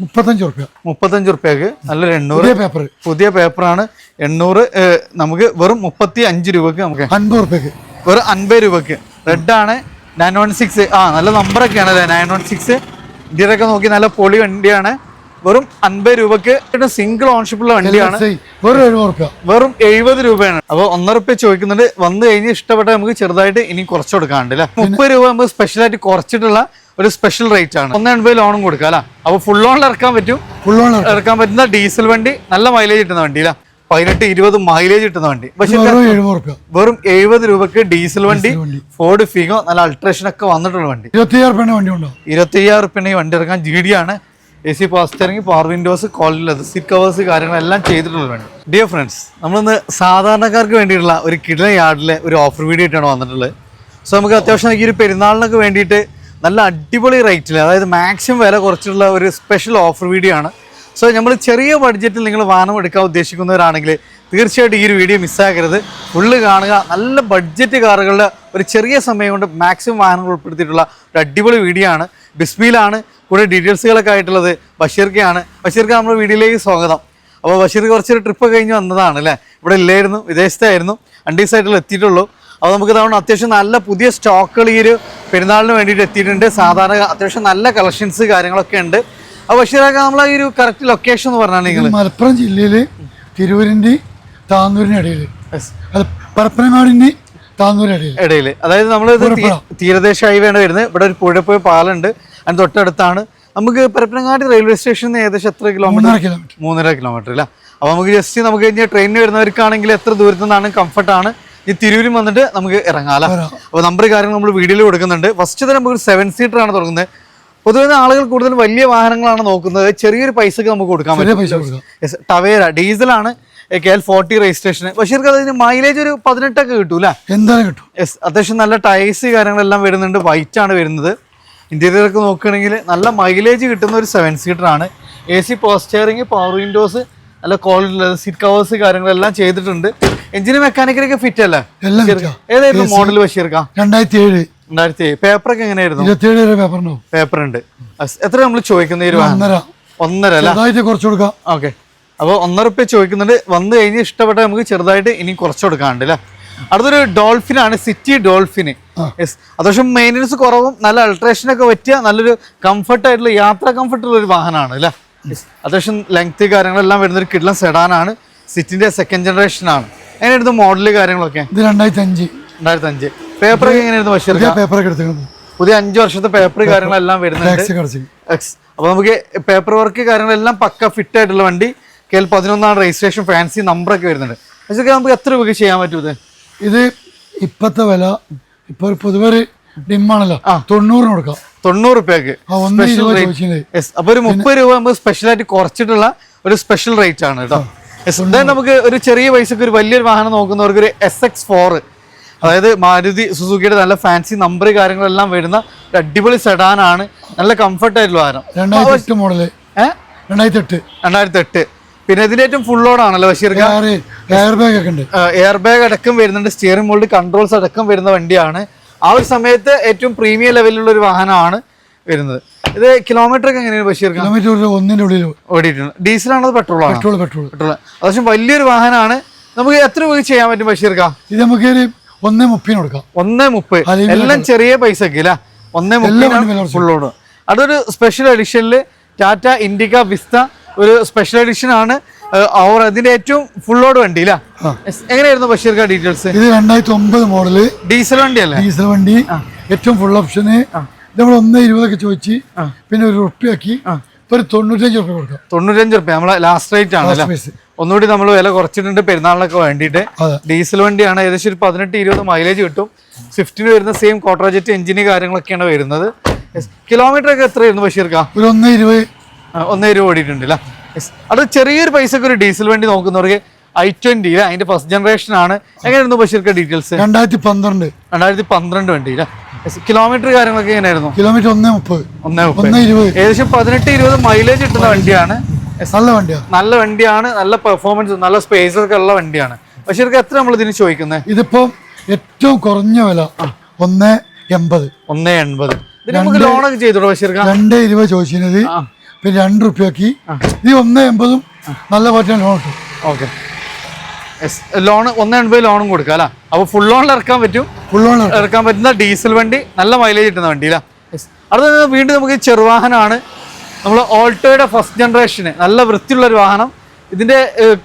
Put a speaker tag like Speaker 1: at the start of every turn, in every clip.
Speaker 1: മുപ്പത്തഞ്ച് റുപ്യ
Speaker 2: മുപ്പത്തഞ്ച് റുപ്യക്ക് നല്ലൊരു എണ്ണൂറ്.
Speaker 1: പേപ്പർ
Speaker 2: പുതിയ പേപ്പറാണ്. എണ്ണൂറ് നമുക്ക് വെറും മുപ്പത്തി അഞ്ച് രൂപക്ക് നമുക്ക്.
Speaker 1: അൻപത് റുപ്യക്ക്
Speaker 2: വെറും അൻപത് രൂപക്ക് റെഡ് ആണ് നയൻ വൺ സിക്സ് ആ നല്ല നമ്പറൊക്കെയാണ് അല്ലേ? നയൻ വൺ സിക്സ് ഇന്ത്യയിലൊക്കെ നോക്കി നല്ല പൊളി വണ്ടിയാണ്. വെറും അൻപത് രൂപക്ക് സിംഗിൾ ഓൺഷിപ്പുള്ള വണ്ടിയാണ്.
Speaker 1: വെറും എഴുപത്
Speaker 2: രൂപയാണ്. അപ്പൊ ഒന്നര റുപ്യ ചോദിക്കുന്നുണ്ട്. വന്നു കഴിഞ്ഞ് ഇഷ്ടപ്പെട്ട നമുക്ക് ചെറുതായിട്ട് ഇനി കുറച്ച് കൊടുക്കാണ്ട് അല്ലെ? മുപ്പത് രൂപ നമുക്ക് സ്പെഷ്യലായിട്ട് കുറച്ചിട്ടുള്ള ഒരു സ്പെഷ്യൽ റേറ്റ് ആണ്. ഒന്ന് എൺപത് ലോണും കൊടുക്കാം അല്ല? അപ്പോൾ ഫുൾ ലോണിൽ ഇറക്കാൻ പറ്റും?
Speaker 1: ഫുൾ ലോൺ
Speaker 2: ഇറക്കാൻ പറ്റുന്ന ഡീസൽ വണ്ടി നല്ല മൈലേജ് കിട്ടുന്ന വണ്ടി അല്ല? പതിനെട്ട് ഇരുപത് മൈലേജ് കിട്ടുന്ന വണ്ടി. പക്ഷെ
Speaker 1: വെറും എഴുപത്
Speaker 2: രൂപക്ക് ഡീസൽ വണ്ടി. ഫോർഡ് ഫിഗോ നല്ല അൾട്രേഷൻ ഒക്കെ വന്നിട്ടുള്ള വണ്ടി.
Speaker 1: ഇരുപത്തിയ്യായിരം റുപ്യ വണ്ടി
Speaker 2: ഇറക്കാൻ ജി ഡി ആണ്. A C power steering power windows കോളിലത് seat covers കാര്യങ്ങളെല്ലാം ചെയ്തിട്ടുള്ള വണ്ടി. ഡിയർ ഫ്രണ്ട്സ് നമ്മളിന്ന് സാധാരണക്കാർക്ക് വേണ്ടിയിട്ടുള്ള ഒരു കിടന യാർഡിലെ ഒരു ഓഫർ വീഡിയോ ആയിട്ടാണ് വന്നിട്ടുള്ളത്. സോ നമുക്ക് അത്യാവശ്യം ഈ ഒരു പെരുന്നാളിനൊക്കെ വേണ്ടിയിട്ട് നല്ല അടിപൊളി റേറ്റിൽ അതായത് മാക്സിമം വില കുറച്ചുള്ള ഒരു സ്പെഷ്യൽ ഓഫർ വീഡിയോ ആണ്. സോ നമ്മൾ ചെറിയ ബഡ്ജറ്റിൽ നിങ്ങൾ വാഹനം എടുക്കാൻ ഉദ്ദേശിക്കുന്നവരാണെങ്കിൽ തീർച്ചയായിട്ടും ഈ ഒരു വീഡിയോ മിസ്സാക്കരുത് ഫുള്ള് കാണുക. നല്ല ബഡ്ജറ്റ് കാറുകളുടെ ഒരു ചെറിയ സമയം കൊണ്ട് മാക്സിമം വാഹനങ്ങൾ ഉൾപ്പെടുത്തിയിട്ടുള്ള ഒരു അടിപൊളി വീഡിയോ ആണ്. ബിസ്മിയിലാണ് കൂടെ ഡീറ്റെയിൽസുകളൊക്കെ ആയിട്ടുള്ളത് ബഷീർക്കയാണ് ബഷീർക്ക് നമ്മുടെ വീഡിയോയിലേക്ക് സ്വാഗതം. അപ്പോൾ ബഷീർ കുറച്ചൊരു ട്രിപ്പ് കഴിഞ്ഞ് വന്നതാണ് അല്ലേ? ഇവിടെ ഇല്ലായിരുന്നു വിദേശത്തായിരുന്നു. രണ്ടു ദിവസമായിട്ടുള്ള എത്തിയിട്ടുള്ളൂ. അപ്പോൾ നമുക്ക് തവണ അത്യാവശ്യം നല്ല പുതിയ സ്റ്റോക്കുകൾ ഈ ഒരു പെരുന്നാളിന് വേണ്ടിയിട്ട് എത്തിയിട്ടുണ്ട്. സാധാരണ അത്യാവശ്യം നല്ല കളക്ഷൻസ് കാര്യങ്ങളൊക്കെ ഉണ്ട്. അപ്പോൾ ബഷീറൊക്കെ നമ്മളെ ഈ ഒരു കറക്റ്റ് ലൊക്കേഷൻ എന്ന് പറഞ്ഞാൽ നിങ്ങൾ
Speaker 1: മലപ്പുറം ജില്ലയിൽ തിരൂരിന്റെ താന്നൂരിന്റെ ഇടയിൽ അത് പരപ്പനങ്ങാടിന്റെ ഇടയിൽ
Speaker 2: അതായത് നമ്മൾ
Speaker 1: പുഴപ്പുഴ.
Speaker 2: തീരദേശ ഹൈവേയാണ് വരുന്നത്. ഇവിടെ ഒരു പുഴപ്പോയ പാലുണ്ട് അതിന് തൊട്ടടുത്താണ്. നമുക്ക് പരപ്പനങ്ങാടി റെയിൽവേ സ്റ്റേഷനിൽ നിന്ന് ഏകദേശം എത്ര കിലോമീറ്റർ?
Speaker 1: മൂന്നര കിലോമീറ്റർ.
Speaker 2: മൂന്നര കിലോമീറ്റർ അല്ല? അപ്പോൾ നമുക്ക് ജസ്റ്റ് നമുക്ക് കഴിഞ്ഞ ട്രെയിനിന് വരുന്നവർക്കാണെങ്കിൽ എത്ര ദൂരത്തു നിന്നാണ് കംഫർട്ടാണ് ഈ തിരൂരും വന്നിട്ട് നമുക്ക് ഇറങ്ങാലോ?
Speaker 1: അപ്പൊ
Speaker 2: അപ്പോൾ നമ്പർ കാര്യങ്ങൾ നമ്മൾ വീഡിയോയിൽ കൊടുക്കുന്നുണ്ട്. ഫസ്റ്റ് തന്നെ നമുക്ക് സെവൻ സീറ്റർ ആണ് തുടങ്ങുന്നത്. പൊതുവെ ആളുകൾ കൂടുതൽ വലിയ വാഹനങ്ങളാണ് നോക്കുന്നത്. ചെറിയൊരു പൈസക്ക് നമുക്ക് കൊടുക്കാൻ പറ്റും. ടവേര ഡീസലാണ് കെ എൽ ഫോർട്ടി രജിസ്ട്രേഷൻ പക്ഷേ അതിന് മൈലേജ് ഒരു പതിനെട്ടൊക്കെ കിട്ടൂല.
Speaker 1: എന്തായാലും കിട്ടും?
Speaker 2: യെസ് അത്യാവശ്യം നല്ല ടൈസ് കാര്യങ്ങളെല്ലാം വരുന്നുണ്ട്. വൈറ്റ് ആണ് വരുന്നത്. ഇന്റീരിയറൊക്കെ നോക്കുകയാണെങ്കിൽ നല്ല മൈലേജ് കിട്ടുന്ന ഒരു സെവൻ സീറ്റർ ആണ്. എ സി പോസ്റ്ററിങ് പവർ വിൻഡോസ് നല്ല ക്വാളിറ്റി സീറ്റ് കവേഴ്സ് കാര്യങ്ങളെല്ലാം ചെയ്തിട്ടുണ്ട്. എഞ്ചിന് മെക്കാനിക്കലൊക്കെ ഫിറ്റ് അല്ലേ. ഏതായിരുന്നു മോഡൽ ബഷീർക്ക?
Speaker 1: രണ്ടായിരത്തി ഏഴ്
Speaker 2: രണ്ടായിരത്തി ഏഴ് പേപ്പറൊക്കെ എങ്ങനെയായിരുന്നു?
Speaker 1: ഇരുപത്തിയേഴ് പേപ്പർ
Speaker 2: പേപ്പർ ഉണ്ട്. എത്ര നമ്മൾ ചോദിക്കുന്ന?
Speaker 1: ഒന്നര.
Speaker 2: ഒന്നര അല്ല?
Speaker 1: കുറച്ച് കൊടുക്കാം.
Speaker 2: ഓക്കെ അപ്പോൾ ഒന്നര റുപ്യ ചോദിക്കുന്നുണ്ട്. വന്നു കഴിഞ്ഞ് ഇഷ്ടപ്പെട്ട നമുക്ക് ചെറുതായിട്ട് ഇനി കുറച്ച് കൊടുക്കാണ്ട് അല്ലേ? അടുത്തൊരു ഡോൾഫിൻ ആണ് സിറ്റി ഡോൾഫിൻ യെസ് അത്യാവശ്യം മെയിന്റനൻസ് കുറവും നല്ല അൾട്രേഷൻ ഒക്കെ പറ്റിയ നല്ലൊരു കംഫർട്ട് ആയിട്ടുള്ള യാത്രാ കംഫർട്ടുള്ള ഒരു വാഹനമാണ് അല്ലേ. അത്യാവശ്യം ലെങ്ത് കാര്യങ്ങളെല്ലാം വരുന്ന ഒരു കിഡ്ലം സെഡാൻ ആണ്. സിറ്റിന്റെ സെക്കൻഡ് ജനറേഷൻ ആണ്. എങ്ങനെയായിരുന്നു മോഡൽ കാര്യങ്ങളൊക്കെ?
Speaker 1: ഇത് രണ്ടായിരത്തി അഞ്ച്
Speaker 2: രണ്ടായിരത്തി അഞ്ച് പേപ്പർ എങ്ങനെയായിരുന്നു ബഷീർ
Speaker 1: പുതിയ പേപ്പറൊക്കെ എടുത്തിരുന്നത്
Speaker 2: പുതിയ അഞ്ച് വർഷത്തെ പേപ്പർ കാര്യങ്ങളെല്ലാം വരുന്നുണ്ട്. അപ്പൊ നമുക്ക് പേപ്പർ വർക്ക് കാര്യങ്ങളെല്ലാം പക്ക ഫിറ്റ് ആയിട്ടുള്ള വണ്ടി. കെ എൽ പതിനൊന്നാണ് രജിസ്ട്രേഷൻ ഫാൻസി നമ്പർ ഒക്കെ വരുന്നുണ്ട്. പക്ഷേ നമുക്ക് എത്ര രൂപ ചെയ്യാൻ പറ്റും ഇത്?
Speaker 1: ഇത് ഇപ്പത്തെ വില ഇപ്പൊ പൊതുവെ ഡിമ്മാണല്ലോ. തൊണ്ണൂറിന് കൊടുക്കാം.
Speaker 2: തൊണ്ണൂറ് രൂപയ്ക്ക് അപ്പൊ ഒരു മുപ്പത് രൂപ നമുക്ക് സ്പെഷ്യലായിട്ട് കുറച്ചിട്ടുള്ള ഒരു സ്പെഷ്യൽ റേറ്റ് ആണ് കേട്ടോ എന്തായാലും നമുക്ക് ഒരു ചെറിയ പൈസക്ക് ഒരു വലിയൊരു വാഹനം നോക്കുന്നവർക്ക് ഒരു എസ് എക്സ് ഫോർ അതായത് മാരുതി സുസുക്കിയുടെ നല്ല ഫാൻസി നമ്പർ കാര്യങ്ങളെല്ലാം വരുന്ന ഒരു അടിപൊളി സെഡാൻ ആണ്. നല്ല കംഫർട്ട് ആയിട്ടുള്ള വാഹനം
Speaker 1: രണ്ടായിരത്തി മോഡൽ
Speaker 2: മോഡൽ
Speaker 1: രണ്ടായിരത്തി എട്ട്
Speaker 2: രണ്ടായിരത്തി എട്ട് പിന്നെ ഇതിന്റെ ഏറ്റവും ഫുൾ ലോഡ് ആണല്ലോ ബഷീർ
Speaker 1: എയർ ബാഗ് ഒക്കെ ഉണ്ട്.
Speaker 2: എയർ ബാഗ് അടക്കം വരുന്നുണ്ട്. സ്റ്റിയറിംഗ് മോൾഡ് കൺട്രോൾസ് അടക്കം വരുന്ന വണ്ടിയാണ്. ആ ഒരു സമയത്ത് ഏറ്റവും പ്രീമിയം ലെവലിലുള്ള ഒരു വാഹനമാണ് വരുന്നത്. ഇത് കിലോമീറ്റർ ഒക്കെ എങ്ങനെയാണ് ബഷീർ
Speaker 1: കിലോമീറ്റർ ഒരു ഉള്ളിൽ
Speaker 2: ഓടിയിട്ടുണ്ട്. ഡീസൽ ആണോ
Speaker 1: പെട്രോൾ പെട്രോൾ
Speaker 2: പെട്രോൾ പെട്രോൾ അത്യാവശ്യം വലിയൊരു വാഹനമാണ്. നമുക്ക് എത്ര രൂപ ചെയ്യാൻ പറ്റും ബഷീർക്ക
Speaker 1: ഇത് നമുക്ക് ഒരു ഒന്നേ മുപ്പതിന് കൊടുക്കാം.
Speaker 2: ഒന്നേ മുപ്പത്. എല്ലാം ചെറിയ പൈസക്ക് അല്ല? ഒന്നേ മുപ്പത് ഫുൾ ലോഡ് അതൊരു സ്പെഷ്യൽ എഡിഷനിൽ ടാറ്റ ഇൻഡിക വിസ്ത ഒരു സ്പെഷ്യൽ എഡിഷൻ ആണ്. അവർ അതിന്റെ ഏറ്റവും ഫുൾ ലോഡ് വണ്ടി അല്ല. എങ്ങനെയായിരുന്നു ബഷീർ ഖാൻ ഡീറ്റെയിൽസ്
Speaker 1: ഇത് രണ്ടായിരത്തി ഒമ്പത് മോഡൽ
Speaker 2: ഡീസൽ വണ്ടി അല്ലേ?
Speaker 1: ഡീസൽ വണ്ടി. ഏറ്റവും ഫുൾ ഓപ്ഷന് നമ്മൾ ഒന്ന് ഇരുപതൊക്കെ ചോദിച്ച് പിന്നെ ഒരു ഉറപ്പിയാക്കി ഒരു തൊണ്ണൂറ്റഞ്ച് റുപ്യ കൊടുക്കാം.
Speaker 2: തൊണ്ണൂറ്റഞ്ച് റുപ്യ നമ്മളെ ലാസ്റ്റ് റേറ്റ് ആണ്. ഒന്നുകൂടി നമ്മൾ വില കുറച്ചിട്ടുണ്ട് പെരുന്നാളിനൊക്കെ വേണ്ടിയിട്ട്. ഡീസൽ വണ്ടിയാണ് ഏകദേശം ഒരു പതിനെട്ട് ഇരുപത് മൈലേജ് കിട്ടും. സ്വിഫ്റ്റിന് വരുന്ന സെയിം കോട്ടറജറ്റ് എഞ്ചിന് കാര്യങ്ങളൊക്കെയാണ് വരുന്നത്. കിലോമീറ്റർ ഒക്കെ എത്രയായിരുന്നു ബഷീർക്ക?
Speaker 1: ഒരു ഒന്ന് ഇരുപത്.
Speaker 2: ഒന്നേ രൂപ ഓടിയിട്ടുണ്ട് അല്ലേ. അത് ചെറിയൊരു പൈസക്ക് ഒരു ഡീസൽ വണ്ടി നോക്കുന്നവർക്ക് ഐ ട്വന്റി അതിന്റെ ഫസ്റ്റ് ജനറേഷൻ ആണ്. എങ്ങനെയായിരുന്നു ബഷീർക്ക് ഡീറ്റെയിൽസ്
Speaker 1: രണ്ടായിരത്തി പന്ത്രണ്ട്
Speaker 2: രണ്ടായിരത്തി പന്ത്രണ്ട് വണ്ടി അല്ലേ കിലോമീറ്റർ കാര്യങ്ങളൊക്കെ എങ്ങനെയായിരുന്നു?
Speaker 1: കിലോമീറ്റർ ഒന്നേ മുപ്പത്.
Speaker 2: ഒന്നേ മുപ്പത്. ഏകദേശം പതിനെട്ട് ഇരുപത് മൈലേജ് കിട്ടുന്ന വണ്ടിയാണ്.
Speaker 1: നല്ല വണ്ടിയാണ്
Speaker 2: നല്ല വണ്ടിയാണ്. നല്ല പെർഫോമൻസ് നല്ല സ്പേസ് ഒക്കെ ഉള്ള വണ്ടിയാണ്. ബഷീർക്ക് എത്ര നമ്മൾ ഇതിന് ചോദിക്കുന്നത്
Speaker 1: ഇതിപ്പോ ഏറ്റവും കുറഞ്ഞ വില ഒന്നേ എൺപത്.
Speaker 2: ഒന്നേ എൺപത്. നമുക്ക് ലോണൊക്കെ ചെയ്തോളൂ ബഷീർക്ക്?
Speaker 1: രണ്ടേ ഇരുപത് ചോദിച്ചിരുന്നത് പിന്നെ രണ്ട് റുപ്യക്ക് ഈ ഒന്ന് എൺപതും നല്ല പറ്റാൻ ലോൺ കിട്ടും
Speaker 2: ഓക്കെ. ലോൺ ഒന്ന് എൺപത് ലോണും കൊടുക്കാം അല്ല? അപ്പോൾ ഫുൾ ലോണിൽ ഇറക്കാൻ പറ്റും?
Speaker 1: ഫുൾ ലോൺ
Speaker 2: ഇറക്കാൻ പറ്റുന്ന ഡീസൽ വണ്ടി നല്ല മൈലേജ് കിട്ടുന്ന വണ്ടി അല്ല? അടുത്ത വീണ്ടും നമുക്ക് ഈ ചെറുവാഹനമാണ് നമ്മൾ ഓൾട്ടോയുടെ ഫസ്റ്റ് ജനറേഷന് നല്ല വൃത്തിയുള്ള ഒരു വാഹനം. ഇതിന്റെ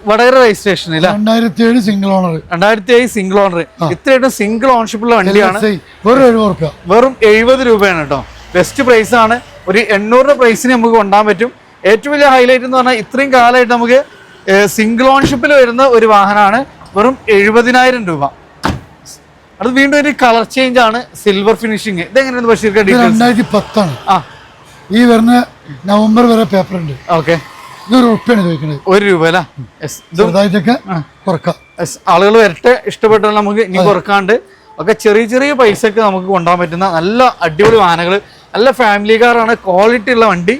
Speaker 2: വടകര രജിസ്ട്രേഷൻ ഇല്ല
Speaker 1: രണ്ടായിരത്തി ഏഴ് സിംഗിൾ ഓണർ
Speaker 2: രണ്ടായിരത്തി ഏഴ് സിംഗിൾ ഓണർ ഇത്രയായിട്ടും സിംഗിൾ ഓൺഷിപ്പുള്ള വണ്ടിയാണ്.
Speaker 1: വെറും എഴുപത് റുപ്യ.
Speaker 2: വെറും എഴുപത് രൂപയാണ് കേട്ടോ. ബെസ്റ്റ് പ്രൈസ് ആണ്. ഒരു എണ്ണൂറ് പ്രൈസിന് നമുക്ക് കൊണ്ടാൻ പറ്റും. ഏറ്റവും വലിയ ഹൈലൈറ്റ് എന്ന് പറഞ്ഞാൽ ഇത്രയും കാലമായിട്ട് നമുക്ക് സിംഗിൾ ഓൺഷിപ്പിൽ വരുന്ന ഒരു വാഹനമാണ്. വെറും എഴുപതിനായിരം രൂപ. അത് വീണ്ടും ഒരു കളർ ചേഞ്ച് ആണ്. സിൽവർ ഫിനിഷിങ് ഇതെങ്ങനെയാണ് ബഷീർ
Speaker 1: രണ്ടായിരത്തി പത്താണ്
Speaker 2: ആ.
Speaker 1: ഈ വരുന്ന നവംബർ വരെ പേപ്പർ ഉണ്ട്.
Speaker 2: ഓക്കെ
Speaker 1: ഇതൊരു ഒരു ഉറുപ്പ്യാണ് ചോദിക്കുന്നത്
Speaker 2: ഒരു രൂപ അല്ലേ?
Speaker 1: ചെറുതായിട്ടൊക്കെ കുറക്കാം.
Speaker 2: ആളുകൾ വരട്ടെ. ഇഷ്ടപ്പെട്ടാൽ നമുക്ക് ഇനി കുറക്കാണ്ട്. ഒക്കെ ചെറിയ ചെറിയ പൈസക്ക് നമുക്ക് കൊണ്ടുപോകാൻ പറ്റുന്ന നല്ല അടിപൊളി വാഹനങ്ങൾ നല്ല ഫാമിലി കാറാണ് ക്വാളിറ്റി ഉള്ള വണ്ടി.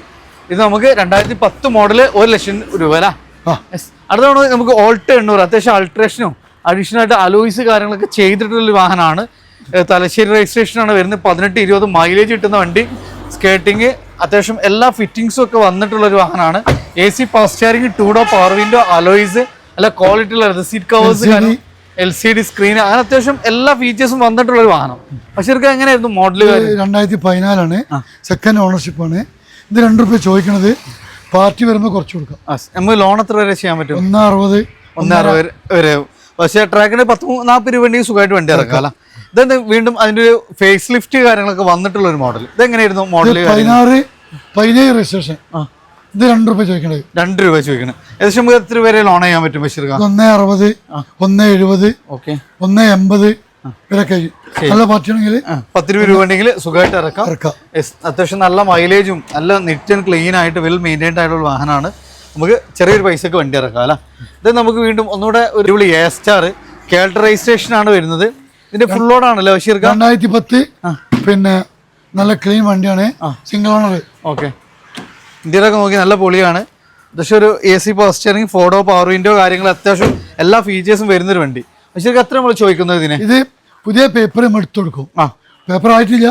Speaker 2: ഇത് നമുക്ക് രണ്ടായിരത്തി പത്ത് മോഡൽ ഒരു ലക്ഷം രൂപ അല്ലേ? അടുത്താണ് നമുക്ക് ഓൾട്ട് എണ്ണൂറ് അത്യാവശ്യം അൾട്രേഷനും അഡീഷണൽ ആയിട്ട് അലോയ്സ് കാര്യങ്ങളൊക്കെ ചെയ്തിട്ടുള്ള വാഹനമാണ്. തലശ്ശേരി രജിസ്ട്രേഷൻ ആണ് വരുന്നത്. പതിനെട്ട് ഇരുപത് മൈലേജ് കിട്ടുന്ന വണ്ടി. സ്കേട്ടിങ് അത്യാവശ്യം എല്ലാ ഫിറ്റിങ്സും ഒക്കെ വന്നിട്ടുള്ള ഒരു വാഹനമാണ് എ സി പവർ സ്റ്റിയറിംഗ് ടൂഡോ പവർ വിൻഡോ അലോയ്സ് നല്ല ക്വാളിറ്റി ഉള്ള seat covers L C D screen. അങ്ങനെ അത്യാവശ്യം എല്ലാ ഫീച്ചേഴ്സും വന്നിട്ടുള്ള ഒരു വാഹനം. പക്ഷെ ഇവർക്ക് എങ്ങനെയായിരുന്നു മോഡൽ
Speaker 1: രണ്ടായിരത്തി പതിനാലാണ് സെക്കൻഡ് ഓണർഷിപ്പ് ആണ്. ഇത് രണ്ട് റുപ്യ ചോദിക്കണത്. പാർട്ടി വരുമ്പോൾ കുറച്ച് കൊടുക്കാം.
Speaker 2: നമുക്ക് ലോൺ എത്ര വരെ ചെയ്യാൻ പറ്റും?
Speaker 1: ഒന്ന് അറുപത്
Speaker 2: ഒന്ന് അറുപത് വരെ. പക്ഷേ ട്രാക്കിന് പത്ത് നാൽപ്പത് രൂപ ഉണ്ടെങ്കിൽ സുഖമായിട്ട് വണ്ടി ഇറക്കാം അല്ല? ഇതെന്ത് വീണ്ടും അതിന്റെ ഒരു ഫേസ് ലിഫ്റ്റ് കാര്യങ്ങളൊക്കെ വന്നിട്ടുള്ള ഒരു മോഡൽ ഇതെങ്ങനെയായിരുന്നു മോഡൽ
Speaker 1: പതിനാറ് പതിനേഴ് രജിസ്ട്രേഷൻ ഇത് രണ്ട് രൂപ ചോദിക്കണത്.
Speaker 2: രണ്ട് രൂപ ചോദിക്കണം. ഏകദേശം നമുക്ക് എത്ര വരെ ലോൺ ചെയ്യാൻ പറ്റും ബഷീർ
Speaker 1: ഇത് ഒന്ന് അറുപത് ഒന്ന് എഴുപത്
Speaker 2: ഓക്കെ.
Speaker 1: ഒന്ന് എൺപത് നല്ല പാർട്ടിയാണെങ്കിൽ
Speaker 2: പത്ത് രൂപ രൂപ ഉണ്ടെങ്കിൽ സുഖമായിട്ട് ഇറക്കാം.
Speaker 1: ഇറക്കാം.
Speaker 2: അത്യാവശ്യം നല്ല മൈലേജും നല്ല നിറ്റ് ആൻഡ് ക്ലീൻ ആയിട്ട് വെൽ മെയിന്റൈൻഡ് ആയിട്ടുള്ള വാഹനമാണ്. നമുക്ക് ചെറിയൊരു പൈസക്ക് വണ്ടി ഇറക്കാം അല്ല? ഇത് നമുക്ക് വീണ്ടും ഒന്നുകൂടെ ഒരു വിളി എ സ്റ്റാർ കേൾട്ടർ രജിസ്ട്രേഷൻ ആണ് വരുന്നത്. ഇതിന്റെ ഫുൾ ലോഡ് ആണല്ലോ ബഷീർ
Speaker 1: രണ്ടായിരത്തി പത്ത് പിന്നെ നല്ല ക്ലീൻ വണ്ടിയാണ് സിംഗിൾ ഓണർ
Speaker 2: ഓക്കെ. ഇന്ത്യയിലൊക്കെ നോക്കി നല്ല പൊളിയാണ്. പക്ഷേ ഒരു എ സി പവർ സ്റ്റിയറിംഗ് ഫോട്ടോ പവർ വിൻഡോ കാര്യങ്ങൾ അത്യാവശ്യം എല്ലാ ഫീച്ചേഴ്സും വരുന്നൊരു വണ്ടി. പക്ഷേ എത്ര നമ്മൾ ചോദിക്കുന്നത് ഇതിന്?
Speaker 1: ഇത് പുതിയ പേപ്പർ നമ്മൾ എടുത്തു കൊടുക്കും.
Speaker 2: ആ.
Speaker 1: പേപ്പർ ആയിട്ടില്ല.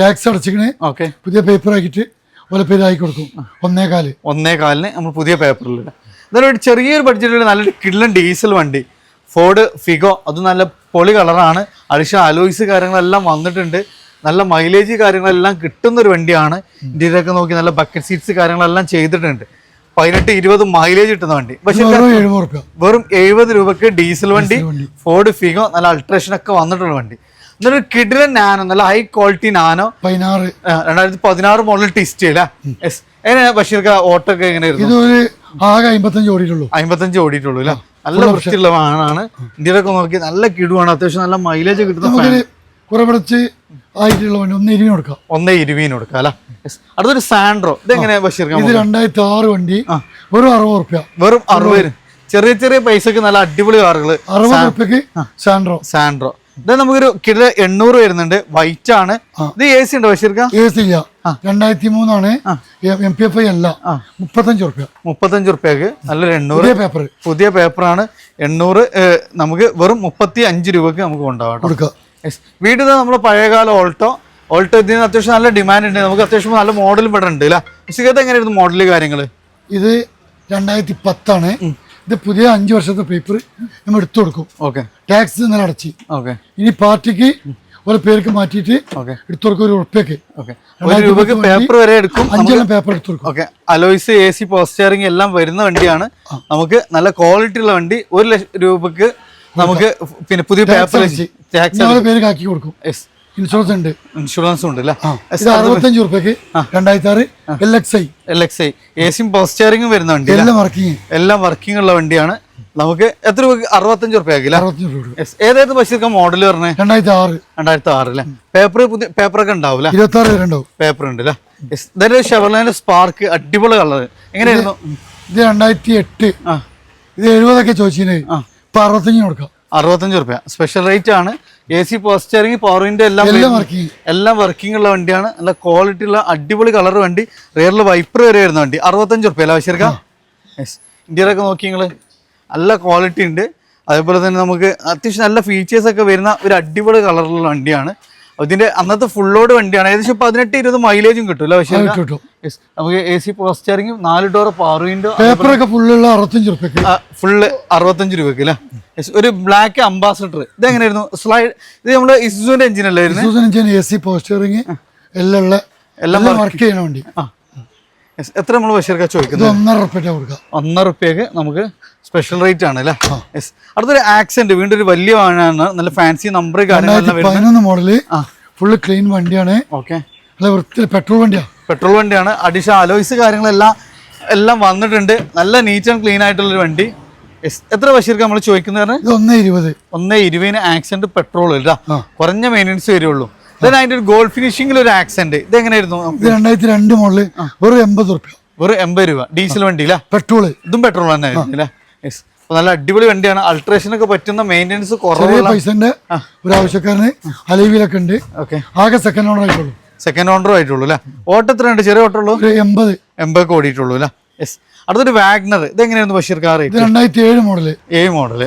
Speaker 1: ടാക്സ് അടച്ചിക്കണേ
Speaker 2: ഓക്കെ.
Speaker 1: പുതിയ പേപ്പർ ആക്കിയിട്ട് ഓല പേര് ആക്കി കൊടുക്കും. ഒന്നേകാൽ.
Speaker 2: ഒന്നേ കാലിന് നമ്മൾ പുതിയ പേപ്പറിൽ എന്നാലും ഒരു ചെറിയൊരു ബഡ്ജറ്റിൽ നല്ലൊരു കിള്ളൻ ഡീസൽ വണ്ടി. ഫോർഡ് ഫിഗോ അത് നല്ല പൊളി കളറാണ്. അഡീഷണൽ അലോയ്സ് കാര്യങ്ങളെല്ലാം വന്നിട്ടുണ്ട്. നല്ല മൈലേജ് കാര്യങ്ങളെല്ലാം കിട്ടുന്ന ഒരു വണ്ടിയാണ് ഇന്ത്യയിലൊക്കെ നോക്കി നല്ല ബക്കറ്റ് സീറ്റ്സ് കാര്യങ്ങളെല്ലാം ചെയ്തിട്ടുണ്ട്. പതിനെട്ട് ഇരുപത് മൈലേജ് കിട്ടുന്ന വണ്ടി. പക്ഷെ
Speaker 1: വെറും എഴുപത്
Speaker 2: രൂപക്ക് ഡീസൽ വണ്ടി ഫോർഡ് ഫിഗോ നല്ല അൾട്രേഷൻ ഒക്കെ വന്നിട്ടുള്ള വണ്ടി. എന്നൊരു കിഡിലൻ നാനോ നല്ല ഹൈ ക്വാളിറ്റി നാനോ.
Speaker 1: പതിനാറ്.
Speaker 2: രണ്ടായിരത്തി പതിനാറ് മോഡൽ ടിസ്റ്റ് അല്ലേ? എങ്ങനെയാ ബഷീർക്ക് ഓട്ടോ ഒക്കെ എങ്ങനെയായിരുന്നു
Speaker 1: ഇതൊരു ആകെ അമ്പത്തഞ്ച് ഓടിയിട്ടുള്ളൂ.
Speaker 2: അമ്പത്തഞ്ച് ഓടിയിട്ടുള്ളൂ അല്ലേ? നല്ല വൃത്തിയുള്ള വാഹനമാണ്. ഇന്ത്യയിലൊക്കെ നോക്കി നല്ല കിടുവാണ്. അത്യാവശ്യം നല്ല മൈലേജ് കിട്ടുന്ന
Speaker 1: കുറവിടച്ച് ആയിട്ടുള്ള വണ്ടി ഒന്ന് ഇരുവിന് കൊടുക്കാം.
Speaker 2: ഒന്നേ ഇരുപതിന് കൊടുക്കാം അല്ല? അടുത്തൊരു സാൻഡ്രോ ഇതെങ്ങനെയാ ബഷീർക്ക്
Speaker 1: ഇത് രണ്ടായിരത്തി ആറ് വണ്ടി വെറും അറുപത് റുപ്യ
Speaker 2: വെറും അറുപത് ചെറിയ ചെറിയ പൈസക്ക് നല്ല അടിപൊളി കാറുകൾ
Speaker 1: അറുപത് റുപ്യക്ക് സാൻഡ്രോ.
Speaker 2: സാൻഡ്രോ. ഇത് നമുക്കൊരു കിട എണ്ണൂറ് വരുന്നുണ്ട് വൈറ്റ് ആണ്. ഇത് എ സി ഉണ്ടോ ബഷീർക്ക
Speaker 1: എ സി ഇല്ല. രണ്ടായിരത്തി മൂന്നാണ് എം പി എഫ് ഐ അല്ല. മുപ്പത്തഞ്ച് റുപ്യ
Speaker 2: മുപ്പത്തഞ്ച് റുപ്യക്ക് നല്ലൊരു എണ്ണൂറ്
Speaker 1: പേപ്പർ
Speaker 2: പുതിയ പേപ്പറാണ് എണ്ണൂറ് നമുക്ക് വെറും മുപ്പത്തി അഞ്ച് രൂപക്ക് നമുക്ക് കൊണ്ടുപോകാം
Speaker 1: കൊടുക്കുക
Speaker 2: വീട്ടിൽ നമ്മൾ പഴയകാല ഓൾട്ടോ ഓൾട്ടോ ഇതിന് അത്യാവശ്യം നല്ല ഡിമാൻഡ് ഉണ്ട്. നമുക്ക് അത്യാവശ്യം നല്ല മോഡലും ഇവിടെ ഉണ്ട് അല്ലേ? സിഗത്ത് എങ്ങനെയായിരുന്നു മോഡൽ കാര്യങ്ങൾ
Speaker 1: ഇത് രണ്ടായിരത്തി പത്താണ് ഇത് പുതിയ അഞ്ച് വർഷത്തെ പേപ്പർ നമ്മൾ എടുത്തു കൊടുക്കും.
Speaker 2: ഓക്കെ
Speaker 1: ടാക്സ് ഇന്നലെ അടച്ച്.
Speaker 2: ഓക്കെ
Speaker 1: ഇനി പാർട്ടിക്ക് ഒരു പേർക്ക് മാറ്റിയിട്ട്
Speaker 2: ഓക്കെ
Speaker 1: എടുത്തു കൊടുക്കും ഒരു ഉറപ്പേക്ക്
Speaker 2: ഓക്കെ ഒരു രൂപക്ക് പേപ്പർ വരെ എടുക്കും.
Speaker 1: അഞ്ചെണ്ണം പേപ്പർ എടുത്തു കൊടുക്കും.
Speaker 2: ഓക്കെ അലോയ്സ് എ സി പോസ്റ്ററിങ് എല്ലാം വരുന്ന വണ്ടിയാണ്. നമുക്ക് നല്ല ക്വാളിറ്റി ഉള്ള വണ്ടി. ഒരു ലക്ഷം രൂപക്ക് നമുക്ക് പിന്നെ പുതിയ പേപ്പർ
Speaker 1: പേർക്ക് ആക്കി കൊടുക്കും. ഇൻഷുറൻസ് ഉണ്ട്.
Speaker 2: ഇൻഷുറൻസ് ഉണ്ട്
Speaker 1: അറുപത്തഞ്ച് റുപ്യക്ക് രണ്ടായിരത്തി ആറ് L X I
Speaker 2: L X I A സിയും പോസ്റ്റിയറിംഗും വരുന്ന വണ്ടി
Speaker 1: എല്ലാം വർക്കിംഗ്
Speaker 2: എല്ലാം വർക്കിംഗ് ഉള്ള വണ്ടിയാണ്. നമുക്ക് എത്ര രൂപ അറുപത്തഞ്ച് റുപ്യ ആക്കില്ല
Speaker 1: അറുപത്തഞ്ച് രൂപ
Speaker 2: Yes. ഏതായിരുന്നു ബഷീർക്ക് മോഡൽ പറഞ്ഞേ
Speaker 1: രണ്ടായിരത്തി ആറ്
Speaker 2: രണ്ടായിരത്തി ആറ് അല്ലേ? പേപ്പർ പുതിയ പേപ്പറൊക്കെ ഉണ്ടാവില്ല
Speaker 1: ഇരുപത്തി ആറ് ഉണ്ടാവും
Speaker 2: പേപ്പർ ഉണ്ട് അല്ലേ? ഇതൊരു ഷെവർലൈന്റെ സ്പാർക്ക് അടിപൊളി കളർ എങ്ങനെയായിരുന്നു?
Speaker 1: ഇത് രണ്ടായിരത്തി എട്ട്
Speaker 2: ആ.
Speaker 1: ഇത് എഴുപതൊക്കെ ചോദിച്ചതിന് ഇപ്പൊ അറുപത്തഞ്ചിന് കൊടുക്കാം.
Speaker 2: അറുപത്തഞ്ച് റുപ്യ സ്പെഷ്യൽ റേറ്റ് ആണ്. എ സി പോസ്റ്റിയറിംഗ് പവർ വിൻഡ് എല്ലാം
Speaker 1: എല്ലാം വർക്കിംഗ്
Speaker 2: ഉള്ള വണ്ടിയാണ്. നല്ല ക്വാളിറ്റി ഉള്ള അടിപൊളി കളർ വണ്ടി. റിയറിൽ വൈപ്പർ വരെ വരുന്ന വണ്ടി. അറുപത്തഞ്ച് റുപ്യ അല്ല ബഷീർക്ക ഇന്ത്യയിലൊക്കെ നോക്കി നിങ്ങൾ നല്ല ക്വാളിറ്റി ഉണ്ട്. അതേപോലെ തന്നെ നമുക്ക് അത്യാവശ്യം നല്ല ഫീച്ചേഴ്സ് ഒക്കെ വരുന്ന ഒരു അടിപൊളി കളറിലുള്ള വണ്ടിയാണ്. ഇതിന്റെ അന്നത്തെ ഫുൾ ലോഡ് വണ്ടിയാണ്. ഏകദേശം പതിനെട്ട് ഇരുപത് മൈലേജും കിട്ടും പക്ഷേ?
Speaker 1: കിട്ടും
Speaker 2: നമുക്ക് എ സി പോസ്റ്ററിങ് നാല് ഡോർ പവർ വിൻഡോ
Speaker 1: പേപ്പറൊക്കെ ഫുള്ളുള്ള അറുപത്തഞ്ച് രൂപയ്ക്ക്.
Speaker 2: ഫുള്ള് അറുപത്തഞ്ച് രൂപയ്ക്ക് അല്ലേ? ഒരു ബ്ലാക്ക് അംബാസഡർ ഇത് എങ്ങനെയായിരുന്നു സ്ലൈഡ് ഇത് നമ്മുടെ ഇസുസുന്റെ എഞ്ചിൻ അല്ലായിരുന്നു? വരുന്നത്
Speaker 1: എഞ്ചിൻ എ സി എല്ലാം ഉള്ള എല്ലാം വർക്ക് ചെയ്യണ വണ്ടി.
Speaker 2: എത്ര നമ്മൾ ബഷീർക്ക ചോദിക്കുന്നത്?
Speaker 1: ഒന്നര റുപ്യ കൊടുക്കാം.
Speaker 2: ഒന്നര റുപ്യക്ക് നമുക്ക് സ്പെഷ്യൽ റേറ്റ് ആണ് അല്ലേ? അടുത്തൊരു ആക്സെന്റ് വീണ്ടും ഒരു വലിയ വാഹനമാണ്. നല്ല ഫാൻസി നമ്പർ
Speaker 1: പതിനൊന്ന്
Speaker 2: മോഡൽ
Speaker 1: ഫുള്ള് ക്ലീൻ വണ്ടിയാണ്.
Speaker 2: ഓക്കെ
Speaker 1: നല്ല വൃത്തി പെട്രോൾ വണ്ടിയാണ്
Speaker 2: പെട്രോൾ വണ്ടിയാണ്. അഡീഷണൽ അലോയ്സ് കാര്യങ്ങളെല്ലാം എല്ലാം വന്നിട്ടുണ്ട്. നല്ല നീറ്റ് ആൻഡ് ക്ലീൻ ആയിട്ടുള്ളൊരു വണ്ടി. എത്ര ബഷീർക്ക് നമ്മൾ ചോദിക്കുന്നത്
Speaker 1: ഒന്നേ ഇരുപത്.
Speaker 2: ഒന്ന് ഇരുപതിന് ആക്സെന്റ് പെട്രോൾ ഇല്ല. കുറഞ്ഞ മെയിന്റെനൻസ് വരുള്ളൂ. ദെൻ അതിന്റെ ഒരു ഗോൾഡ് ഫിനിഷിംഗിൽ ഒരു ആക്സെന്റ് ഇത് എങ്ങനെയായിരുന്നു
Speaker 1: രണ്ടായിരത്തി രണ്ട് മോഡൽ വെറും എൺപത് റുപ്യ
Speaker 2: വെറും എൺപത് രൂപ. ഡീസൽ വണ്ടി ഇല്ല
Speaker 1: പെട്രോൾ
Speaker 2: ഇതും പെട്രോൾ തന്നെ ആയിരുന്നു നല്ല അടിപൊളി വണ്ടിയാണ്. അൾട്രേഷനൊക്കെ പറ്റുന്ന
Speaker 1: മെയിന്റെനൻസ്
Speaker 2: കുറവുള്ള
Speaker 1: പൈസന്റെ ഒരു ആവശ്യക്കാരന് അലൈവിലൊക്കെ ഉണ്ട്.
Speaker 2: ഓക്കെ
Speaker 1: ആകെ സെക്കൻഡ് ഓണർ ആയിട്ടുള്ളൂ.
Speaker 2: സെക്കൻഡ് ഓണർ ആയിട്ടുള്ളൂ അല്ലേ? ഓട്ടം എത്ര ഉണ്ട്? ചെറിയ ഓട്ടം ഉള്ളൂ?
Speaker 1: എൺപത് എൺപത്.
Speaker 2: എൺപതൊക്കെ ഓടിയിട്ടുള്ളൂ അല്ലേ? യെസ് അടുത്തൊരു വാഗ്നർ ഇത് എങ്ങനെയായിരുന്നു ബഷീർ കാർ
Speaker 1: രണ്ടായിരത്തി ഏഴ് മോഡൽ.
Speaker 2: ഏഴ്
Speaker 1: മോഡൽ.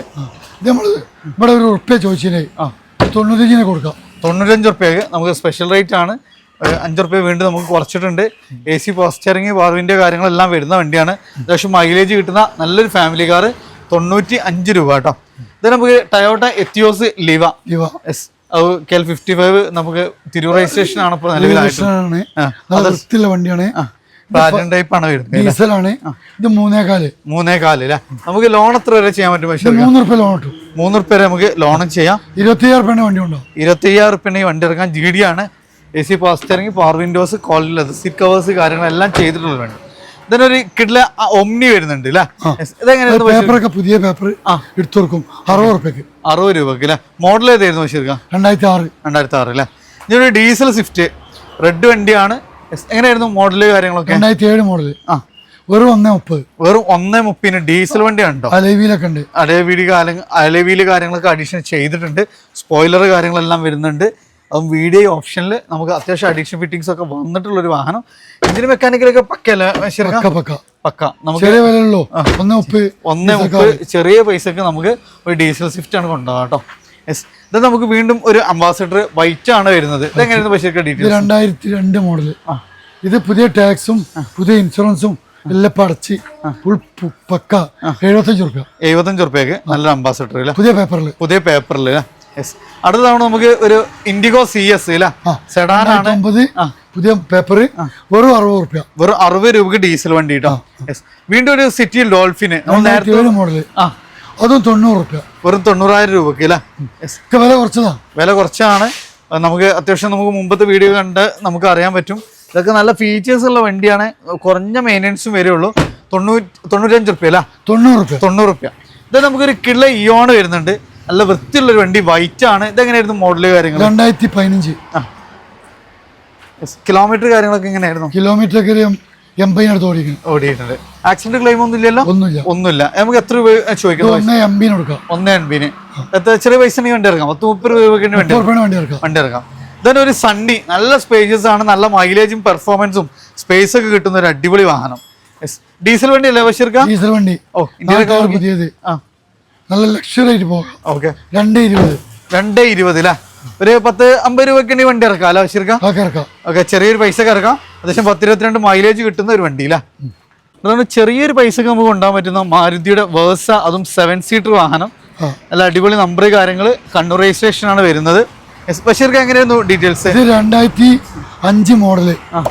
Speaker 1: ഇത് നമ്മൾ ഇവിടെ ഒരു ഉറുപ്പ്യ ചോദിച്ചതിന്. തൊണ്ണൂറ്റഞ്ചിനെ കൊടുക്കാം.
Speaker 2: തൊണ്ണൂറ്റഞ്ച് റുപ്യക്ക് നമുക്ക് സ്പെഷ്യൽ റേറ്റ് ആണ്. അഞ്ച് റുപ്യ വീണ്ടും നമുക്ക് കുറച്ചിട്ടുണ്ട്. എ സി പോസ്റ്ററിങ് വാർവിന്റെ കാര്യങ്ങളെല്ലാം വരുന്ന വണ്ടിയാണ്. അത്യാവശ്യം മൈലേജ് കിട്ടുന്ന നല്ലൊരു ഫാമിലി കാർ തൊണ്ണൂറ്റി അഞ്ച് രൂപ കേട്ടോ. ഇത് നമുക്ക് Toyota Etios Liva
Speaker 1: Liva
Speaker 2: S അത് കെ എൽ ഫിഫ്റ്റി ഫൈവ് നമുക്ക് തിരൂർ രജിസ്ട്രേഷൻ ആണ് ഇപ്പോൾ നിലവിലായിട്ട് ആ,
Speaker 1: നല്ല വണ്ടിയാണ്.
Speaker 2: പ്ലാറ്റിനം ടൈപ്പ് ആണ് വരുന്നത്
Speaker 1: ഡീസലാണ്. ഇത്
Speaker 2: മൂന്നേകാൽ. അല്ലേ? നമുക്ക് ലോൺ എത്ര വരെ ചെയ്യാൻ പറ്റും പക്ഷേ
Speaker 1: മൂന്ന് റുപ്യ ലോൺ കിട്ടും.
Speaker 2: മൂന്ന് റുപ്യ വരെ നമുക്ക് ലോണും ചെയ്യാം.
Speaker 1: ഇരുപത്തിയാറ് റുപ്യ വണ്ടി ഉണ്ടോ
Speaker 2: ഇരുപത്തി അയ്യായിരം റുപ്യന്റെ വണ്ടി ഇറക്കാൻ ജി ഡി ആണ്. എ സി പോസ്റ്ററിങ് പവർ വിൻഡോസ് കോളിൽ സീറ്റ് കവേഴ്സ് കാര്യങ്ങളെല്ലാം ചെയ്തിട്ടുള്ള വേണം ഇതിനൊരു കിഡില ഒമ്നി വരുന്നുണ്ട്?
Speaker 1: പേപ്പറൊക്കെ പുതിയ പേപ്പർ എടുത്തു കൊടുക്കും അറുപത് റുപ്യക്ക്
Speaker 2: അറുപത് രൂപക്ക് അല്ലേ മോഡൽ ഏതായിരുന്നു ബഷീർക്ക
Speaker 1: രണ്ടായിരത്തി ആറ്
Speaker 2: രണ്ടായിരത്തി ആറ് അല്ലേ ഇതൊരു ഡീസൽ സ്വിഫ്റ്റ് റെഡ് വണ്ടിയാണ്. എങ്ങനെയായിരുന്നു മോഡൽ കാര്യങ്ങളൊക്കെ?
Speaker 1: രണ്ടായിരത്തി ഏഴ് മോഡൽ
Speaker 2: ആ.
Speaker 1: വെറും ഒന്നേ മുപ്പത്.
Speaker 2: വെറും ഒന്നേ മുപ്പതിന് ഡീസൽ വണ്ടി ഉണ്ടോ
Speaker 1: അലവിയിലൊക്കെ ഉണ്ട്
Speaker 2: അലവീൽ കാലം അലവീൽ കാര്യങ്ങളൊക്കെ അഡീഷൻ ചെയ്തിട്ടുണ്ട്. സ്പോയിലർ കാര്യങ്ങളെല്ലാം വരുന്നുണ്ട്. അതും വീഡിയോ ഓപ്ഷനിൽ നമുക്ക് അത്യാവശ്യം അഡീഷൻ ഫിറ്റിംഗ്സ് ഒക്കെ വന്നിട്ടുള്ള ഒരു വാഹനം എഞ്ചിന് മെക്കാനിക്കലൊക്കെ പക്കല്ല
Speaker 1: പക്ക
Speaker 2: നമുക്ക്
Speaker 1: ഒന്നേ
Speaker 2: മുപ്പ് ചെറിയ പൈസക്ക് നമുക്ക് ഒരു ഡീസൽ സ്വിഫ്റ്റ് ആണ് കൊണ്ടുപോകാം കേട്ടോ. യെസ് ഇത് നമുക്ക് വീണ്ടും ഒരു അംബാസഡർ വൈറ്റ് ആണ് വരുന്നത്. ഇതെങ്ങനെയാണ് പൈസ
Speaker 1: രണ്ടായിരത്തി രണ്ട് മോഡൽ ഇത് പുതിയ ടാക്സും പുതിയ ഇൻഷുറൻസും എല്ലാം ഫുൾ പക്ക. എഴുപത്തഞ്ച് റുപ്യ
Speaker 2: എഴുപത്തഞ്ച് റുപ്യക്ക് നല്ല അംബാസഡർ
Speaker 1: പുതിയ പേപ്പറിൽ
Speaker 2: പുതിയ പേപ്പറിൽ അടുത്ത തവണ നമുക്ക് ഒരു ഇൻഡിഗോ സി എസ്. സെഡാനാണ്
Speaker 1: പുതിയ പേപ്പർ വെറും അറുപത് റുപ്യ.
Speaker 2: വെറും അറുപത് രൂപക്ക് ഡീസൽ വണ്ടി കേട്ടോ വീണ്ടും ഒരു സിറ്റി ഡോൾഫിന് മോഡൽ
Speaker 1: അതും തൊണ്ണൂറ് റുപ്യ.
Speaker 2: വെറും തൊണ്ണൂറായിരം രൂപക്ക് അല്ലേ
Speaker 1: വില കുറച്ചതാ.
Speaker 2: വില കുറച്ചാണ്. നമുക്ക് അത്യാവശ്യം നമുക്ക് മുമ്പത്തെ വീഡിയോ കണ്ട് നമുക്ക് അറിയാൻ പറ്റും. ഇതൊക്കെ നല്ല ഫീച്ചേഴ്സ് ഉള്ള വണ്ടിയാണ്. കുറഞ്ഞ മെയിന്റെനൻസും വരുള്ളൂ. തൊണ്ണൂറ്റി തൊണ്ണൂറ്റഞ്ച് റുപ്യ അല്ല
Speaker 1: തൊണ്ണൂറ് റുപ്യ.
Speaker 2: തൊണ്ണൂറ് റുപ്യ. ഇത് നമുക്കൊരു കിള്ള ഇയോണ് വരുന്നുണ്ട്. നല്ല വൃത്തിയുള്ള വണ്ടി വൈറ്റ് ആണ്. ഇതെങ്ങനെയായിരുന്നു മോഡൽ കാര്യങ്ങൾ
Speaker 1: രണ്ടായിരത്തി പതിനഞ്ച്
Speaker 2: കിലോമീറ്റർ കാര്യങ്ങളൊക്കെ എങ്ങനെയായിരുന്നു?
Speaker 1: കിലോമീറ്റർ ഒക്കെ എൺപതിനടുത്ത് ഓടിക്കണം
Speaker 2: ഓടിയിട്ടുണ്ട്. ആക്സിഡന്റ് ക്ലെയിം ഒന്നും ഇല്ലല്ലോ?
Speaker 1: ഒന്നുമില്ല.
Speaker 2: ഒന്നുമില്ല. നമുക്ക് എത്ര രൂപ ചോദിക്കാം
Speaker 1: ഒന്നേ എംബിന് കൊടുക്കാം.
Speaker 2: ഒന്ന് എൺപതിന്. എത്ര ചെറിയ പൈസ വണ്ടി ഇറക്കാം. പത്ത് മുപ്പത് രൂപയ്ക്ക് വണ്ടി
Speaker 1: വണ്ടി ഇറക്കാം.
Speaker 2: വണ്ടി ഇറക്കാം. ഇതന്നെ ഒരു സണ്ണി നല്ല സ്പേസസ് ആണ്. നല്ല മൈലേജും പെർഫോമൻസും സ്പേസ് ഒക്കെ കിട്ടുന്ന ഒരു അടിപൊളി വാഹനം. ഡീസൽ വണ്ടി അല്ലേ ബഷീർക്ക?
Speaker 1: ഡീസൽ വണ്ടി.
Speaker 2: ഓ ഇന്ത്യയിലൊക്കെ
Speaker 1: പുതിയത്.
Speaker 2: ആ.
Speaker 1: നല്ല ലക്ഷറി ആയിട്ട് പോകാം.
Speaker 2: ഓക്കെ.
Speaker 1: രണ്ടേ ഇരുപത്.
Speaker 2: രണ്ടേ ഇരുപത് അല്ലേ ഒരു പത്ത് അമ്പത് രൂപയ്ക്ക് വണ്ടി ഇറക്കാം അല്ലെ
Speaker 1: ശരിക്കാം
Speaker 2: ഓക്കെ ചെറിയൊരു പൈസക്ക് ഇറക്കാം. അത്യാവശ്യം പത്ത് ഇരുപത്തിരണ്ട് മൈലേജ് കിട്ടുന്ന ഒരു വണ്ടി അല്ലേ അതുകൊണ്ട് ചെറിയൊരു പൈസക്ക് നമുക്ക് കൊണ്ടുപോകാൻ പറ്റുന്ന മാരുതിയുടെ വേഴ്സ അതും സെവൻ സീറ്റർ വാഹനം. അല്ല അടിപൊളി നമ്പർ കാര്യങ്ങൾ കണ്ണൂർ രജിസ്ട്രേഷൻ ആണ് വരുന്നത്. ബഷീർക്ക് എങ്ങനെയായിരുന്നു ഡീറ്റെയിൽസ്
Speaker 1: ഇത് രണ്ടായിരത്തി അഞ്ച് മോഡൽ
Speaker 2: ആ.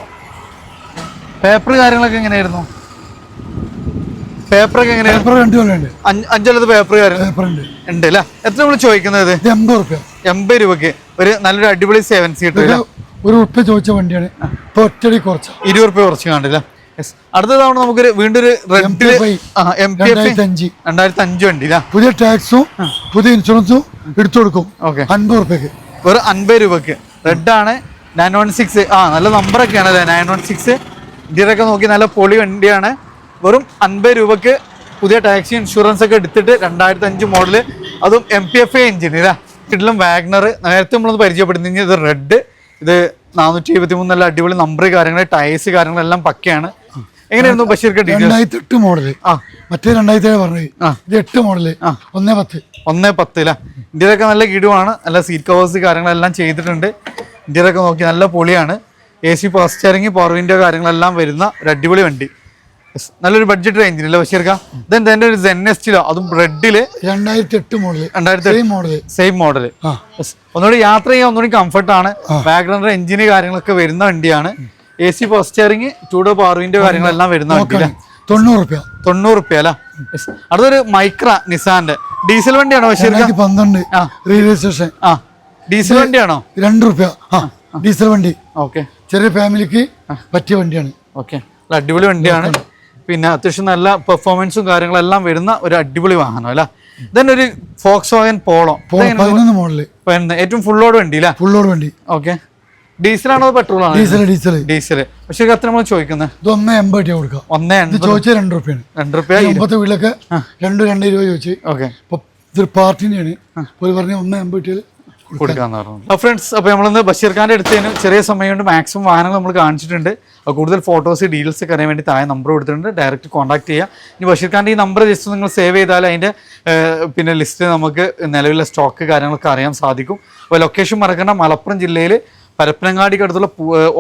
Speaker 2: പേപ്പർ കാര്യങ്ങളൊക്കെ എങ്ങനെയായിരുന്നു? പേപ്പറൊക്കെ എങ്ങനെയായിരുന്നു
Speaker 1: പേപ്പർ രണ്ട്
Speaker 2: പേപ്പർ
Speaker 1: പേപ്പർ ഉണ്ട്
Speaker 2: ഉണ്ട്. അല്ലേ എത്ര നമ്മൾ ചോദിക്കുന്നത്?
Speaker 1: എൺപത് റുപ്യ
Speaker 2: എൺപത് രൂപയ്ക്ക് ഒരു നല്ലൊരു അടിപൊളി സെവൻ
Speaker 1: ഇതൊക്കെ ഒരു ഉറുപ്പ്യ ചോദിച്ച വണ്ടിയാണ്. ഇപ്പൊ ഒറ്റടി കുറച്ച.
Speaker 2: ഇരുപത് റുപ്യ കുറച്ച് കാണില്ല? അടുത്ത തവണ നമുക്ക് വീണ്ടും ഒരു red
Speaker 1: MPFI
Speaker 2: M P F
Speaker 1: രണ്ടായിരത്തി അഞ്ച്
Speaker 2: രണ്ടായിരത്തി അഞ്ച് വണ്ടി
Speaker 1: പുതിയ ടാക്സും പുതിയ ഇൻഷുറൻസും എടുത്തു കൊടുക്കും.
Speaker 2: ഓക്കെ
Speaker 1: അൻപത് റുപ്യക്ക്
Speaker 2: വെറും അൻപത് രൂപക്ക് റെഡ് ആണ്. നയൻ വൺ സിക്സ് ആ നല്ല നമ്പറൊക്കെയാണ് അല്ലേ? നയൻ വൺ സിക്സ് ഇന്ത്യയിലൊക്കെ നോക്കി നല്ല പൊളി വണ്ടിയാണ്. വെറും അൻപത് രൂപക്ക് പുതിയ ടാക്സി ഇൻഷുറൻസ് ഒക്കെ എടുത്തിട്ട് രണ്ടായിരത്തി അഞ്ച് മോഡൽ അതും M P F A engine ഇതാ കിട്ടിലും വാഗ്നർ നേരത്തെ നമ്മളൊന്ന് പരിചയപ്പെടുത്തി ഇത് റെഡ് ഇത് നാനൂറ്റി എഴുപത്തി മൂന്ന് നല്ല അടിപൊളി നമ്പർ കാര്യങ്ങൾ ടയേഴ്സ് കാര്യങ്ങളെല്ലാം പക്കയാണ്. എങ്ങനെയായിരുന്നു ബഷീർ ഡീറ്റെയിൽസ്
Speaker 1: രണ്ടായിരത്തി എട്ട് മോഡൽ
Speaker 2: ആ.
Speaker 1: മറ്റേ രണ്ടായിരത്തി ഏഴ് പറഞ്ഞു
Speaker 2: ആ.
Speaker 1: ഇത് എട്ട് മോഡൽ ഒന്നേ പത്ത്.
Speaker 2: ഒന്നേ പത്ത് അല്ലേ ഇന്ത്യയിലൊക്കെ നല്ല കിടുവാണ്. നല്ല സീറ്റ് കവേഴ്സ് കാര്യങ്ങളെല്ലാം ചെയ്തിട്ടുണ്ട്. ഇന്ത്യയിലൊക്കെ നോക്കി നല്ല പൊളിയാണ്. A C first steering power window കാര്യങ്ങളെല്ലാം വരുന്ന ഒരു അടിപൊളി വണ്ടി. നല്ലൊരു ബഡ്ജറ്റ് റേഞ്ചിലല്ലേ ബഷീർക്ക? ഇതെന്താ എന്റെ ഒരു എസ്റ്റിലോ അതും റെഡിൽ
Speaker 1: രണ്ടായിരത്തി എട്ട് മോഡൽ
Speaker 2: രണ്ടായിരത്തി
Speaker 1: സെയിം മോഡൽ
Speaker 2: സെയിം മോഡൽ ഒന്നുകൂടി യാത്ര ചെയ്യാൻ ഒന്നുകൂടി കംഫർട്ട് ആണ്. ബാക്ക്ഗ്രൗണ്ട് എഞ്ചിന് കാര്യങ്ങളൊക്കെ വരുന്ന വണ്ടിയാണ്. എ സി പോസ്റ്ററിങ് സ്റ്റിയറിംഗ് ചൂട് പവർ വിൻഡോ കാര്യങ്ങളെല്ലാം വരുന്ന വണ്ടി അല്ലേ
Speaker 1: തൊണ്ണൂറ് റുപ്യ.
Speaker 2: തൊണ്ണൂറ് റുപ്യ അല്ല? അടുത്തൊരു മൈക്ര നിസാന്റെ ഡീസൽ വണ്ടിയാണോ ബഷീർക്ക?
Speaker 1: പന്ത്രണ്ട്. രജിസ്ട്രേഷൻ
Speaker 2: ആ. ഡീസൽ വണ്ടിയാണോ?
Speaker 1: രണ്ട് റുപ്യ ഡീസൽ വണ്ടി.
Speaker 2: ഓക്കെ
Speaker 1: ചെറിയ ഫാമിലിക്ക് പറ്റിയ വണ്ടിയാണ്.
Speaker 2: ഓക്കെ അടിപൊളി വണ്ടിയാണ്. പിന്നെ അത്യാവശ്യം നല്ല പെർഫോമൻസും കാര്യങ്ങളെല്ലാം വരുന്ന ഒരു അടിപൊളി വാഹനം അല്ല? ഇതന്നെ ഒരു ഫോക്സ് വാഗൻ പോളോ
Speaker 1: പതിനൊന്ന്
Speaker 2: മോഡൽ. ഏറ്റവും ഫുള്ളോട് വണ്ടി അല്ലേ?
Speaker 1: ഫുള്ളോട് വണ്ടി.
Speaker 2: ഓക്കെ ഡീസലാണോ പെട്രോൾ ആണോ?
Speaker 1: ഡീസൽ ഡീസൽ
Speaker 2: ഡീസൽ പക്ഷെ എത്ര നമ്മൾ ചോദിക്കുന്നത്
Speaker 1: ഇത് ഒന്നേ എൺപത് രൂപ കൊടുക്കാം.
Speaker 2: ഒന്ന്
Speaker 1: ചോദിച്ചാൽ രണ്ട് റുപ്യാണ്.
Speaker 2: രണ്ട് റുപ്യ
Speaker 1: മുമ്പത്തെ വീട്ടിലൊക്കെ രണ്ട് രണ്ട് ഇരുപത് ചോദിച്ചു.
Speaker 2: ഓക്കെ
Speaker 1: ഇപ്പൊ ഇതൊരു പാർട്ടിന്റെയാണ് ഒരു പറഞ്ഞ ഒന്ന് എൺപത് രൂപ
Speaker 2: കൊടുക്കാന്ന് പറഞ്ഞു? ഫ്രണ്ട്സ് അപ്പോൾ നമ്മളിന്ന് ബഷീർ ഖാന്റെ അടുത്തതിന് ചെറിയ സമയം കൊണ്ട് മാക്സിമം വാഹനങ്ങൾ നമ്മൾ കാണിച്ചിട്ടുണ്ട്. കൂടുതൽ ഫോട്ടോസ് ഡീറ്റെയിൽസ് ഒക്കെ അറിയാൻ വേണ്ടി താഴെ നമ്പർ കൊടുത്തിട്ടുണ്ട്. ഡയറക്റ്റ് കോൺടാക്ട് ചെയ്യുക ഇനി ബഷീർ ഖാന്റെ ഈ നമ്പർ ജസ്റ്റ് നിങ്ങൾ സേവ് ചെയ്താൽ അതിന്റെ പിന്നെ ലിസ്റ്റ് നമുക്ക് നിലവിലെ സ്റ്റോക്ക് കാര്യങ്ങളൊക്കെ അറിയാൻ സാധിക്കും. അപ്പോൾ ലൊക്കേഷൻ മറക്കേണ്ട. മലപ്പുറം ജില്ലയിൽ പരപ്പനങ്ങാടിക്ക് അടുത്തുള്ള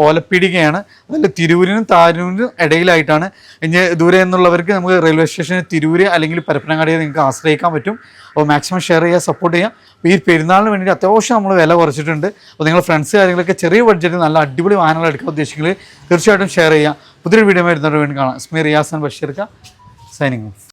Speaker 2: ഓലപ്പീടികയാണ്. അതിൽ തിരൂരിനും താരൂരിനും ഇടയിലായിട്ടാണ്. ഇനി ദൂരെ എന്നുള്ളവർക്ക് നമുക്ക് റെയിൽവേ സ്റ്റേഷന് തിരൂര് അല്ലെങ്കിൽ പരപ്പനങ്ങാടിയെ നിങ്ങൾക്ക് ആശ്രയിക്കാൻ പറ്റും. അപ്പോൾ മാക്സിമം ഷെയർ ചെയ്യുക സപ്പോർട്ട് ചെയ്യാം ഈ പെരുന്നാളിന് വേണ്ടിയിട്ട് അത്യാവശ്യം നമ്മൾ വില കുറച്ചിട്ടുണ്ട്. അപ്പോൾ നിങ്ങൾ ഫ്രണ്ട്സ് കാര്യങ്ങളൊക്കെ ചെറിയ ബഡ്ജറ്റിൽ നല്ല അടിപൊളി വാഹനങ്ങൾ എടുക്കാൻ ഉദ്ദേശിക്കുന്നത് തീർച്ചയായിട്ടും ഷെയർ ചെയ്യുക. പുതിയൊരു വീഡിയോ വരുന്നവർ വേണ്ടി കാണാം. സ്മീർ റിയാസൻ ബഷീർക്ക സൈനിങ്